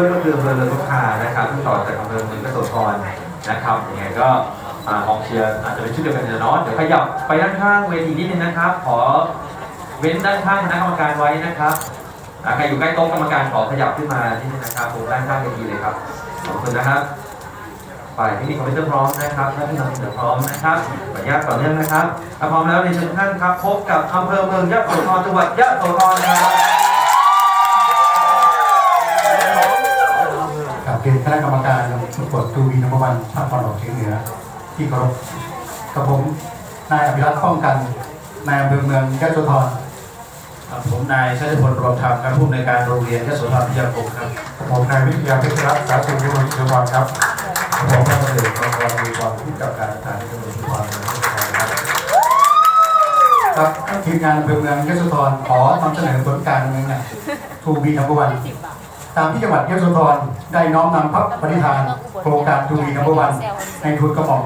ซึ่งต่อจากอำเภอเมืองยโสธรนะครับยังไงก็อ่ากองเชียร์อาจจะเป็นชุดเดียวกันเนาะเดี๋ยวขยับไปด้านข้างเวทีนิดนึงนะครับ ขอเว้นด้านข้างคณะกรรมการไว้นะครับใครอยู่ใกล้โต๊ะกรรมการขอขยับขึ้นมานิดนึงนะครับตรงด้านข้างเวทีเลยครับขอบคุณนะครับฝ่ายเทคนิคคอมพิวเตอร์พร้อมนะครับและที่นำเสนอพร้อมนะครับขออนุญาตต่อเนื่องนะครับถ้าพร้อมแล้วในเชิญทุกท่านครับพบกับอำเภอเมืองยะโสธรจังหวัดยะโสธรครับเป็นคณะกรรมการประกวดทู วีนัมวันภาคตะวันออกเฉียงเหนือ ที่เคารพกับผมนายอภิรัตน์ป้องกันนายอำเภอเมืองยะโสธรครับผมนายชัยพลรวมธรรมครับผู้อำนวยการโรงเรียนยโสธรพิทยาคมครับกับผมนายวิทยาเพชรรัตน์สาสุขยุวชนรครับผมพระประเดชกองกรมีความผู้กับการสถานที่ตำรวจภูธรเมืองยโสธรครับครับทีมงานอำเภอเมืองยะโสธรขอนำเสนอผลการดำเนินงานทูวีนัมวัน ตามที่จังหวัดยะโสธรได้น้อมนำพระปฏิทาน โครงการทูวีนัมวันในทุนกระหม่อม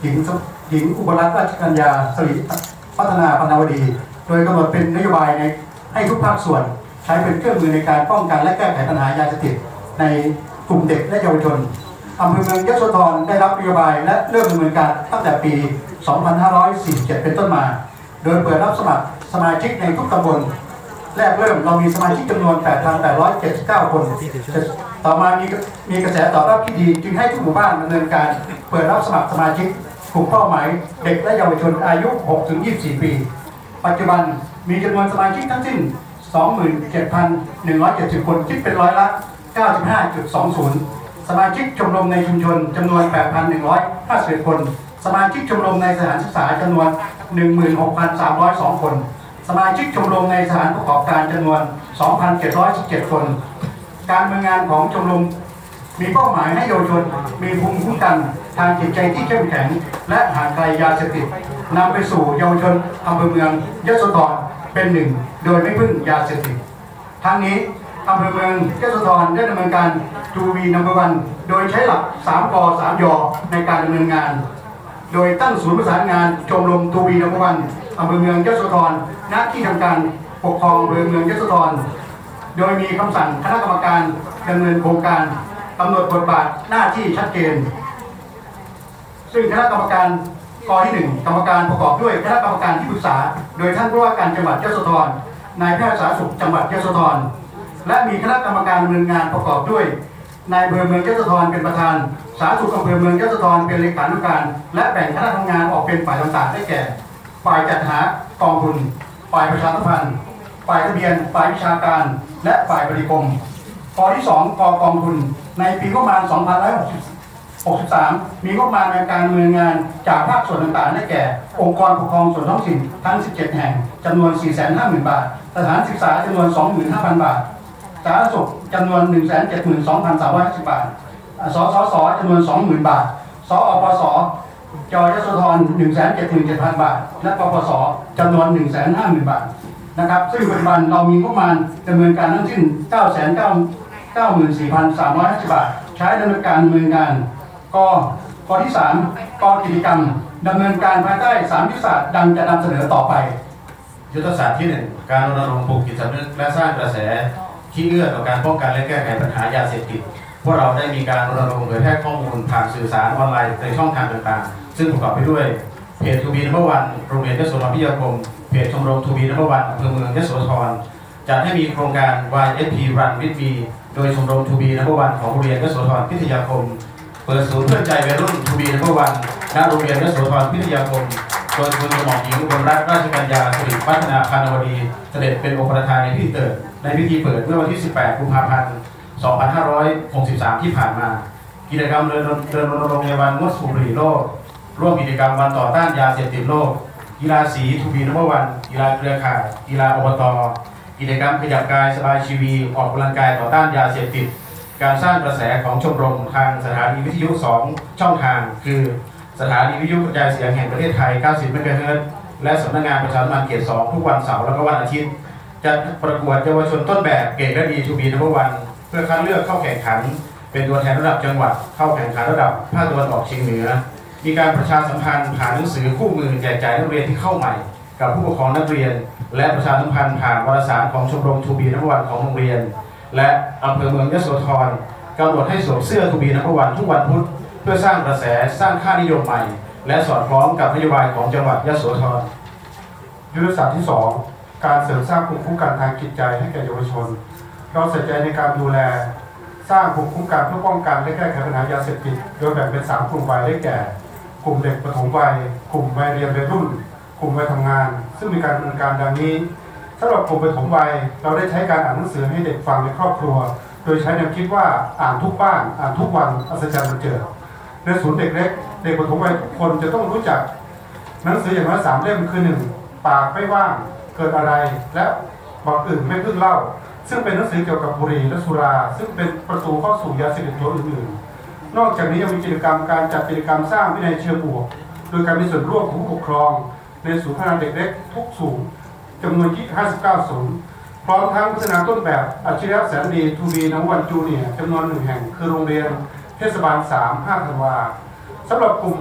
หญิงหญิงอุบลรัตนราชกัญญาสริพัฒนาพนาวดี โดยกำหนดเป็นนโยบายในให้ทุกภาคส่วนใช้เป็นเครื่องมือในการป้องกันและแก้ไขปัญหายาเสพติดในกลุ่มเด็กและเยาวชนอำเภอเมืองยโสธรได้รับนโยบายและเริ่มดำเนินการตั้งแต่ปี 2547 เป็นต้นมา โดยเปิดรับสมัครสมาชิกในทุกตำบล แรกเริ่มเรามีสมาชิกจำนวน 8,879 คน ต่อมามีมีกระแสตอบรับที่ดี จึงให้ทุกหมู่บ้านดำเนินการ เปิดรับสมัครสมาชิกกลุ่มเป้าหมาย เด็กและเยาวชนอายุ 6-24 ปี ปัจจุบันมีจำนวนสมาชิกทั้งสิ้น 27,170 คนคิดเป็นร้อยละ 95.20 สมาชิกชมรมในชุมชนจำนวน 8,151 คน สมาชิกชมรมในสถานศึกษาจำนวน 16,302 คน สมาชิกชมรมในสถานประกอบการจำนวน 2,717 คน การดำเนินงานของชมรมมีเป้าหมายให้เยาวชน มีภูมิคุ้มกันทางจิตใจที่เข้มแข็ง และห่างไกลยาเสพติดนำไปสู่เยาวชนอำเภอเมืองยโสธรเป็นหนึ่ง โดยไม่พึ่งยาเสพติดทั้งนี้อำเภอเมืองยโสธรได้ดำเนินการทูวีนัมเบอร์วันโดยใช้หลัก3ก3ยอในการดำเนินงาน โดยตั้งศูนย์ประสานงานชมรมทูบีนัมเบอร์วัน อำเภอเมืองยโสธรณที่ทำการปกครองอำเภอเมืองยโสธรโดยมีคำสั่งคณะกรรมการดำเนินโครงการกำหนดบทบาทหน้าที่ชัดเจน ซึ่งคณะกรรมการกอที่หนึ่งกรรมการประกอบด้วยคณะกรรมการที่ปรึกษา โดยท่านผู้ว่าการจังหวัดยโสธรนายแพทย์สาธารณสุขจังหวัดยโสธรและมีคณะกรรมการดำเนินงานประกอบด้วยนายอำเภอเมืองยโสธรเป็นประธาน สาธารณสุขอำเภอเมืองยโสธรเป็นเลขานุการ และแบ่งคณะทำงานออกเป็นฝ่ายต่างๆได้แก่ ฝ่ายจัดหากองทุน ฝ่ายประชาสัมพันธ์ ฝ่ายทะเบียน ฝ่ายวิชาการ และฝ่ายบริกรมกอที่ 2กอกองทุน ในปีงบประมาณ2563 มีงบประมาณในการดำเนินงานจากภาคส่วนต่างๆ ได้แก่ องค์กรปกครองส่วนท้องถิ่นทั้ง 17 แห่งจำนวน 450,000 บาท สถานศึกษาจำนวน 25,000 บาทสาธารณสุขจำนวน 172,350 บาท สสสจำนวน 20,000 บาท สอปส จอยศธร177,000 บาท และปปสจำนวน 150,000 บาทนะครับ ซึ่งปัจจุบันเรามีงบประมาณดำเนินการทั้งสิ้น 994,350 บาท ใช้ดำเนินการดำเนินงานกกที่ 3กกิจกรรมดำเนินการภายใต้3ยุทธศาสตร์ดังจะนำเสนอต่อไป ยุทธศาสตร์ที่ 1 การรณรงค์ปลูกจิตสำนึกและสร้างกระแสที่เอื้อต่อการป้องกันและแก้ไขปัญหายาเสพติด วกเราได้มีการรณรงค์เผยแพร่ข้อมูลผ่านสื่อสารออนไลน์ในช่องทางต่างๆ ซึ่งประกอบไปด้วยเพจทูบีนัมเบอร์วันโรงเรียนยโสธรพิทยาคมเพจชมรมทูบีนัมเบอร์วันอำเภอเมืองยโสธรจัดให้มีโครงการ YSP Run with Me โดยชมรมทูบีนัมเบอร์วันของโรงเรียนยโสธรพิทยาคม เปิดศูนย์เพื่อนใจวัยรุ่นทูบีนัมเบอร์วันณโรงเรียนยโสธรพิทยาคมโดยคุณหมอหญิงบลรัตนราชกัญญาสิริวัฒนาพานวดี เสด็จเป็นองค์ประธานในพิธีเปิดในพิธีเปิดเมื่อวันที่ 18 กุมภาพันธ์ 2563 ที่ผ่านมา กิจกรรมเดินเดินรณรงค์ในวันงดสูบบุหรี่โลก ร่วมกิจกรรมวันต่อต้านยาเสพติดโลก กีฬาสีทูบีนัมเบอร์วัน กีฬาเครือข่ายกีฬาอบต กิจกรรมขยับกายสบายชีวีออกกำลังกายต่อต้านยาเสพติด การสร้างกระแสของชมรมทางสถานีวิทยุ 2 ช่องทาง คือสถานีวิทยุกระจายเสียงแห่งประเทศไทย 90 เมกะเฮิรตซ์และสำนักงานประชาสัมพันธ์เขต 2 ทุกวันเสาร์และก็วันอาทิตย์จะประกวดเยาวชนต้นแบบเก่งและดีทูบีนัมเบอร์วัน เพื่อคัดเลือกเข้าแข่งขัน เป็นตัวแทนระดับจังหวัด เข้าแข่งขันระดับภาคตะวันออกเฉียงเหนือ มีการประชาสัมพันธ์ผ่านหนังสือคู่มือแจกจ่ายนักเรียนที่เข้าใหม่ กับผู้ปกครองนักเรียน และประชาสัมพันธ์ผ่านวารสารของชมรมทูบีนัมเบอร์วันของโรงเรียน และอำเภอเมืองยโสธรกำหนดให้สวมเสื้อทูบีนักวันทุกวันพุธเพื่อสร้างกระแสสร้างค่านิยมใหม่ และสอดคล้องกับนโยบายของจังหวัดยโสธรยุทธศาสตร์ที่ 2 การเสริมสร้างภูมิคุ้มกันทางจิตใจให้แก่เยาวชน เราใส่ใจในการดูแล สร้างภูมิคุ้มกันเพื่อป้องกันและแก้ไขปัญหายาเสพติด โดยแบ่งเป็น 3 กลุ่มวัยได้แก่ กลุ่มเด็กปฐมวัย กลุ่มวัยเรียนวัยรุ่น กลุ่มวัยทำงาน ซึ่งมีการดำเนินการดังนี้สำหรับกลุ่มปฐมวัยเราได้ใช้การอ่านหนังสือให้เด็กฟังในครอบครัว โดยใช้แนวคิดว่าอ่านทุกบ้านอ่านทุกวันอัศจรรย์มันเจิดในศูนย์เด็กเล็กเด็กปฐมวัยทุกคนจะต้องรู้จัก หนังสืออย่างน้อยสามเล่มคือหนึ่งปากไม่ว่างเกิดอะไรและ บอกอื่นไม่พึ่งเล่า ซึ่งเป็นหนังสือเกี่ยวกับบุหรี่และสุรา ซึ่งเป็นประตูเข้าสู่ยาเสพติดตัวอื่นๆ นอกจากนี้ยังมีกิจกรรมการจัดกิจกรรมสร้างวินัยเชิงบวก โดยการมีส่วนร่วมของผู้ปกครอง ในศูนย์พัฒนาเด็กเล็กทุกศูนย์จำนวน 59 ศูนย์พร้อมทั้งพัฒนาต้นแบบอัจฉริยะแสนดีทูบีน้ำวันจูเนียจำนวนหนึ่งแห่งคือโรงเรียนเทศบาล 3 5ธันวาสำหรับกลุ่ม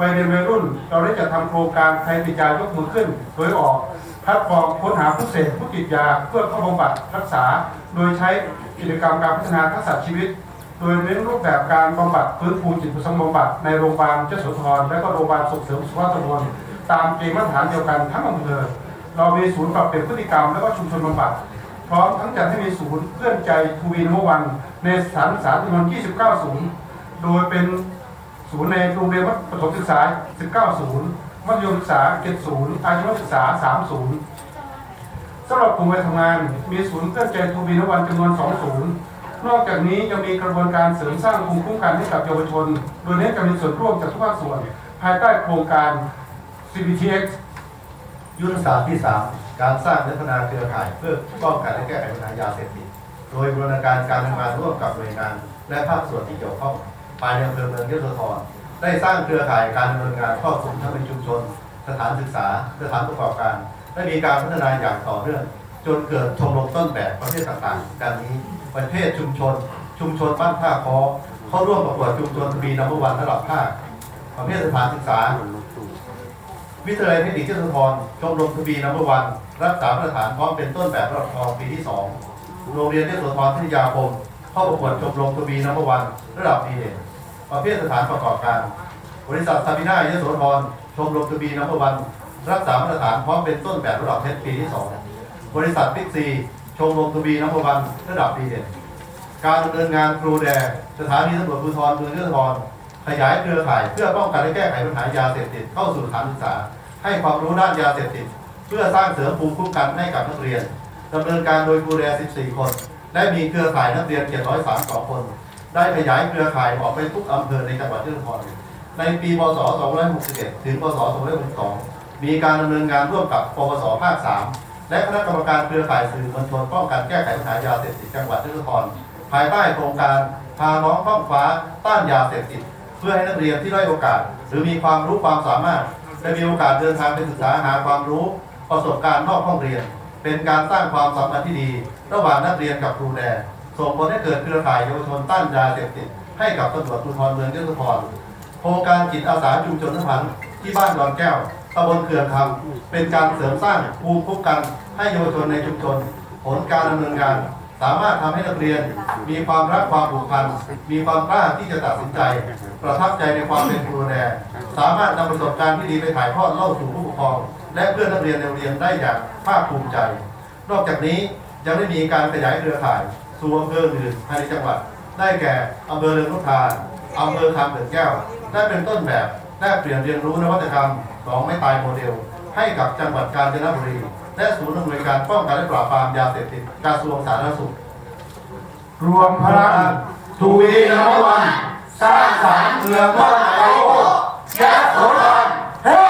วัยเรียนวัยรุ่น เราได้จัดทำโครงการใครติดยายกมือขึ้นโดยออก แพลตฟอร์มค้นหาผู้เสพผู้ติดยาเพื่อเข้าบำบัดรักษา โดยใช้กิจกรรมการพัฒนาทักษะชีวิต โดยเน้นรูปแบบการบำบัดฟื้นฟูจิตประสงบำบัดในโรงพยาบาลเจ้าโสธรและก็โรงพยาบาลส่งเสริมสุขภาพตำบลตามเกณฑ์มาตรฐานเดียวกันทั้งอำเภอเรามีศูนย์ปรับเปลี่ยนพฤติกรรมและก็ชุมชนบำบัดพร้อมทั้งจัดให้มีศูนย์เพื่อนใจทูวีนเมื่อวันในสถานศึกษาจำนวน 29 ศูนย์ โดยเป็นศูนย์ในโรงเรียนวัดประถมศึกษา 19 ศูนย์ มัธยมศึกษา7ศูนย์อาชีวศึกษา3ศูนย์สำหรับกลุ่มวัยทำงาน มีศูนย์เพื่อนใจทูวีนวันจำนวน 2 ศูนย์ นอกจากนี้ยังมีกระบวนการเสริมสร้างภูมิคุ้มกันให้กับเยาวชน โดยเน้นการมีส่วนร่วมจากทุกภาคส่วน ภายใต้โครงการ CBTX ยุทธศาสตร์ที่ 3 การสร้างและพัฒนาเครือข่ายเพื่อป้องกันและแก้ไขปัญหายาเสพติด โดยบูรณาการการทำงานร่วมกับหน่วยงาน และภาคส่วนที่เกี่ยวข้องภายในอำเภอเมืองยโสธร ได้สร้างเครือข่ายการดำเนินงานครอบคลุมทั้งในชุมชน สถานศึกษา สถานประกอบการได้มีการพัฒนาอย่างต่อเนื่อง จนเกิดชมรมต้นแบบประเภทต่างๆดังนี้ประเภทชุมชน ชุมชนบ้านท่าคอเข้าร่วมประกวดชุมชนทวีนับอร์วันระดับภาคประเภทสถานศึกษา วิทยาลัยเทคนิคเทศบาลชมรมทบีนับอร์วันรักษามาตรฐานพร้อมเป็นต้นแบบระดับทองปีที่2โรงเรียนเทศบาลพิทยาคมเข้าประกวดชมรมทบีนับอร์วันระดับดีเด่น ประเภทสถานประกอบการ บริษัทซาบิน่ายโสธรชมรมทบีนัมเบอร์วัน รักษามาตรฐานพร้อมเป็นต้นแบบระดับเพชรปีที่ 2 บริษัทบิ๊กซีชมรมทบีนัมเบอร์วันระดับดีเด่นการดำเนินงานครูแดสถานีตำรวจภูธรเมืองยโสธรขยายเครือข่ายเพื่อป้องกันและแก้ไขปัญหายาเสพติดเข้าสู่สถานศึกษา ให้ความรู้ด้านยาเสพติด เพื่อสร้างเสริมภูมิคุ้มกันให้กับนักเรียนดำเนินการโดยครูแด14 คนได้มีเครือข่ายนักเรียน732คน ได้ขยายเครือข่ายออกไปทุกอำเภอในจังหวัดยโสธรในปี พศ 2561 ถึง พศ 2562 มีการดำเนินงานร่วมกับปปส ภาค 3 และคณะกรรมการเครือข่ายสื่อมวลชนป้องกันแก้ไขปัญหายาเสพติดจังหวัดยโสธรภายใต้โครงการพาน้องข้องฟ้าต้านยาเสพติด เพื่อให้นักเรียนที่ได้โอกาส หรือมีความรู้ความสามารถได้มีโอกาสเดินทางไปศึกษาหาความรู้ ประสบการณ์นอกห้องเรียน เป็นการสร้างความสัมพันธ์ที่ดี ระหว่างนักเรียนกับครูแด ส่งผลให้เกิดเครือข่ายเยาวชนต้านยาเสพติดให้กับตำรวจภูธรเมืองยโสธรโครงการจิตอาสาชุมชนสัมพันที่บ้านดอนแก้วตำบลเขื่อนคำเป็นการเสริมสร้างภูมิคุ้มกันให้เยาวชนในชุมชน ผลการดำเนินงาน สามารถทำให้นักเรียน มีความรักความผูกพัน มีความกล้าที่จะตัดสินใจ ประทับใจในความเป็นครูแดสามารถนำประสบการณ์ที่ดีไปถ่ายทอดเล่าสู่ผู้ปกครอง และเพื่อนนักเรียนในโรงเรียนได้อย่างภาคภูมิใจ นอกจากนี้ยังได้มีการขยายเครือข่าย สู่อำเภออื่นภายในจังหวัด ได้แก่อำเภอเรือนนุทานอำเภอคำเขื่อนแก้ว ได้เป็นต้นแบบแลกเปลี่ยนเรียนรู้นวัตกรรมของไม่ตายโมเดล ให้กับจังหวัดกาญจนบุรี และศูนย์อำนวยการป้องกันและปราบปรามยาเสพติดกระทรวงสาธารณสุข รวมพลังทูวีนวัน สร้างสรรค์เมืองบ้าไอโอยะโสธรเฮ้